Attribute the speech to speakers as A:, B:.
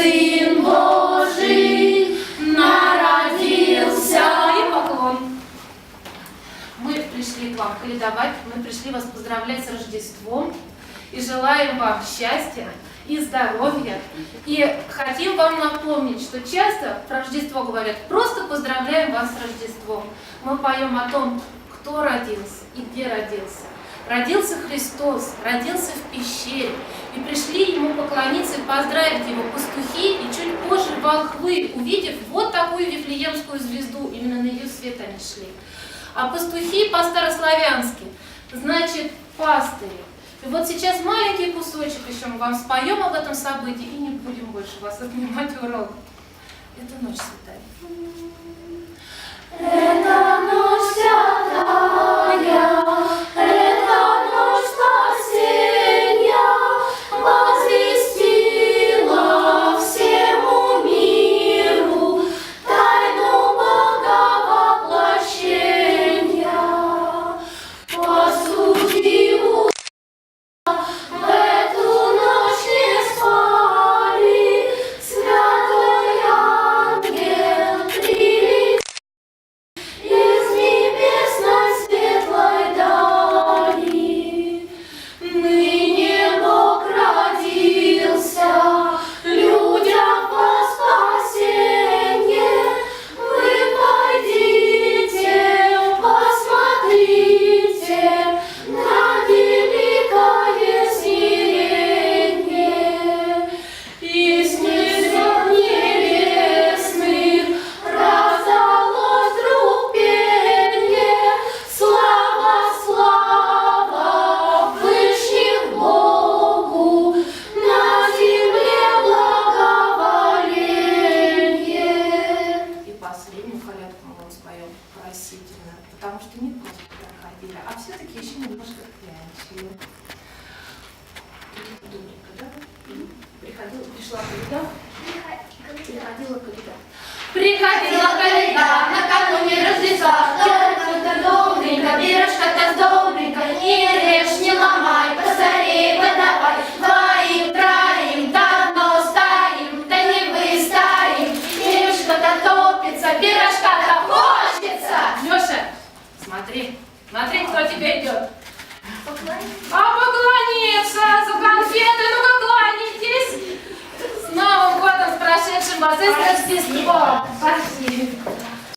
A: Сын Божий народился. И поклон. Мы пришли к вам каледовать, мы пришли вас поздравлять с Рождеством и желаем вам счастья и здоровья. И хотим вам напомнить, что часто в Рождество говорят, просто поздравляем вас с Рождеством. Мы поем о том, кто родился и где родился. Родился Христос, родился в пещере, и пришли ему поклониться и поздравить его пастухи, и чуть позже волхвы, увидев вот такую вифлеемскую звезду, именно на ее свет они шли. А пастухи по-старославянски, значит, пастыри. И вот сейчас маленький кусочек еще мы вам споем об этом событии, и не будем больше вас отнимать урок. Это ночь святая. Потому что не просто проходили, а все-таки еще немножко клянчили. Да? Приходила, пришла когда?
B: Приходила
A: когда? Приходила коляда накануне Рождества, смотри, кто тебе идет. А поклониться за конфеты, ну-ка кланяйтесь. С Новым годом, с прошедшим вас и с Рождеством.